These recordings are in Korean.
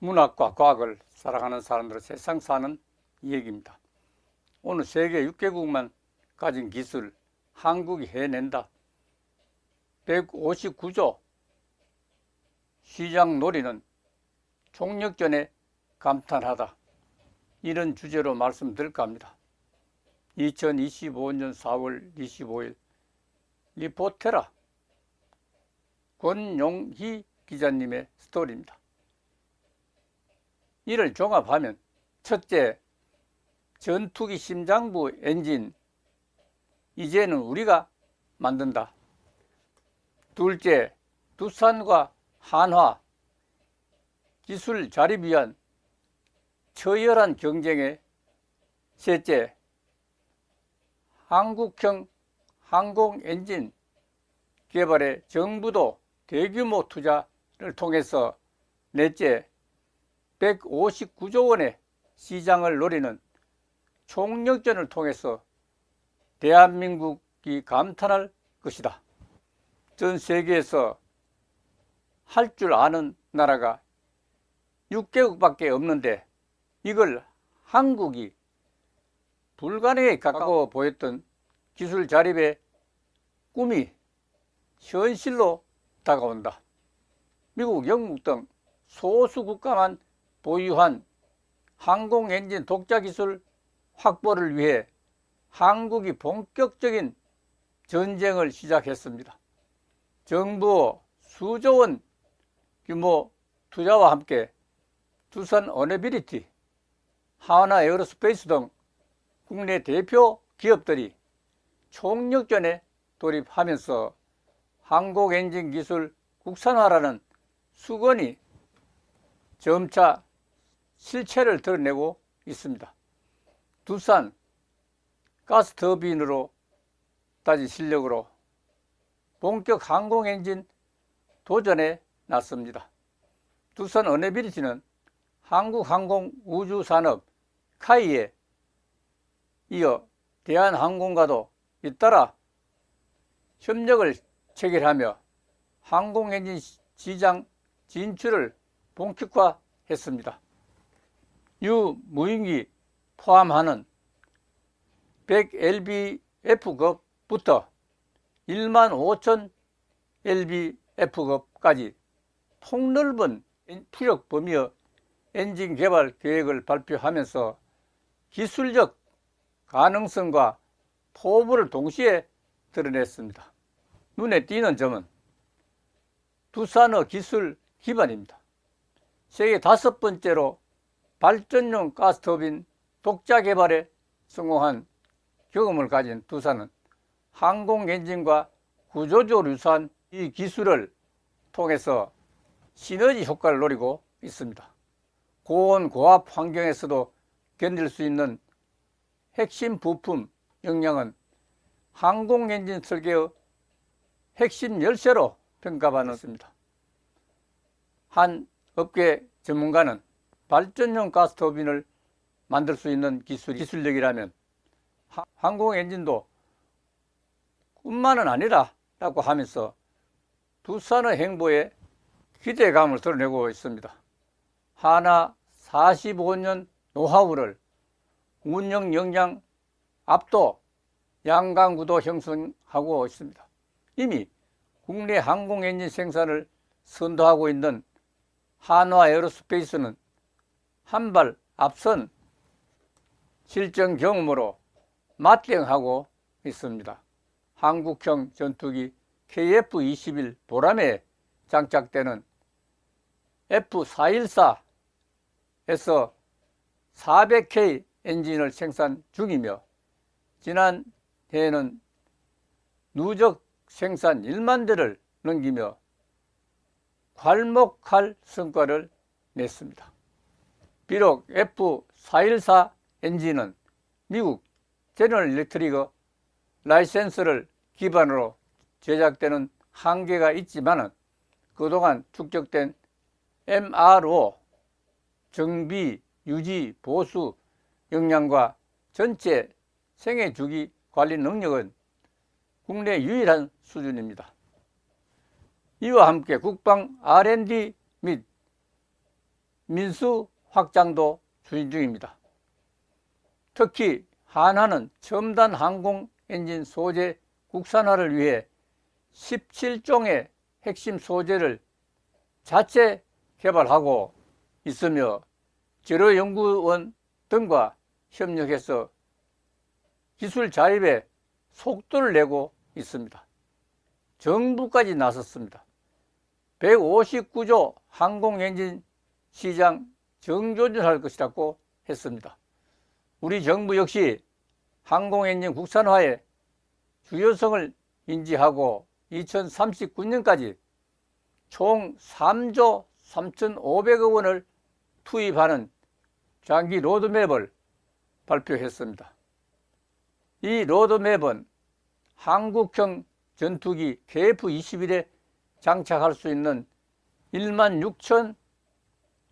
문학과 과학을 사랑하는 사람들의 세상 사는 이야기입니다. 오늘 세계 6개국만 가진 기술 한국이 해낸다. 159조 시장 놀이는 총력전에 감탄하다. 이런 주제로 말씀드릴까 합니다. 2025년 4월 25일 리포테라 권용희 기자님의 스토리입니다. 이를 종합하면 첫째, 전투기 심장부 엔진. 이제는 우리가 만든다. 둘째, 두산과 한화. 기술 자립 위한 처열한 경쟁에. 셋째, 한국형 항공 엔진 개발에 정부도 대규모 투자를 통해서. 넷째, 159조 원의 시장을 노리는 총력전을 통해서 대한민국이 감탄할 것이다. 전 세계에서 할 줄 아는 나라가 6개국밖에 없는데 이걸 한국이 불가능에 가까워 보였던 기술 자립의 꿈이 현실로 다가온다. 미국, 영국 등 소수 국가만 보유한 항공 엔진 독자 기술 확보를 위해 한국이 본격적인 전쟁을 시작했습니다. 정부 수조 원 규모 투자와 함께 두산 어네비리티, 하나 에어로스페이스 등 국내 대표 기업들이 총력전에 돌입하면서 항공 엔진 기술 국산화라는 수건이 점차 실체를 드러내고 있습니다. 두산 가스 터빈으로 따진 실력으로 본격 항공 엔진 도전에 났습니다. 두산 어네비리티는 한국항공우주산업 카이에 이어 대한항공과도 잇따라 협력을 체결하며 항공엔진 시장 진출을 본격화했습니다. 유무인기 포함하는 100lbf급부터 1만 5천 lbf급까지 폭넓은 피력 범위의 엔진 개발 계획을 발표하면서 기술적 가능성과 포부를 동시에 드러냈습니다. 눈에 띄는 점은 두산의 기술 기반입니다. 세계 다섯 번째로 발전용 가스터빈 독자 개발에 성공한 경험을 가진 두산은 항공 엔진과 구조조 유사한 이 기술을 통해서 시너지 효과를 노리고 있습니다. 고온 고압 환경에서도 견딜 수 있는 핵심 부품 역량은 항공 엔진 설계의 핵심 열쇠로 평가받았습니다. 한 업계 전문가는 발전용 가스 터빈을 만들 수 있는 기술, 기술력이라면 항공 엔진도 꿈만은 아니라 라고 하면서 두산의 행보에 기대감을 드러내고 있습니다. 하나 45년 노하우를 운영 역량 압도 양강구도 형성하고 있습니다. 이미 국내 항공 엔진 생산을 선도하고 있는 한화 에어로스페이스는 한 발 앞선 실전 경험으로 맞대응하고 있습니다. 한국형 전투기 KF-21 보람에 장착되는 F414에서 400K 엔진을 생산 중이며 지난 해에는 누적 생산 1만 대를 넘기며 괄목할 성과를 냈습니다. 비록 F414 엔진은 미국 제너럴 일렉트리그 라이센스를 기반으로 제작되는 한계가 있지만 그동안 축적된 MRO 정비, 유지, 보수 역량과 전체 생애 주기 관리 능력은 국내 유일한 수준입니다. 이와 함께 국방 R&D 및 민수 확장도 추진 중입니다. 특히 한화는 첨단 항공 엔진 소재 국산화를 위해 17종의 핵심 소재를 자체 개발하고 있으며 재료연구원 등과 협력해서 기술 자립에 속도를 내고 있습니다. 정부까지 나섰습니다. 159조 항공엔진 시장 정조준할 것이라고 했습니다. 우리 정부 역시 항공엔진 국산화의 주요성을 인지하고 2039년까지 총 3조 3,500억 원을 투입하는 장기 로드맵을 발표했습니다. 이 로드맵은 한국형 전투기 KF-21에 장착할 수 있는 1만 6천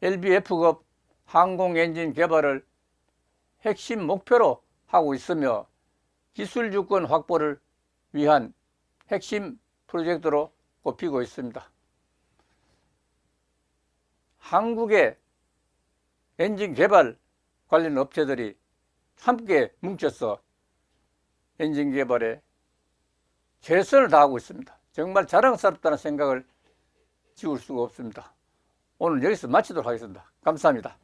LBF급 항공 엔진 개발을 핵심 목표로 하고 있으며 기술 주권 확보를 위한 핵심 프로젝트로 꼽히고 있습니다. 한국의 엔진 개발 관련 업체들이 함께 뭉쳐서 엔진 개발에 최선을 다하고 있습니다. 정말 자랑스럽다는 생각을 지울 수가 없습니다. 오늘 여기서 마치도록 하겠습니다. 감사합니다.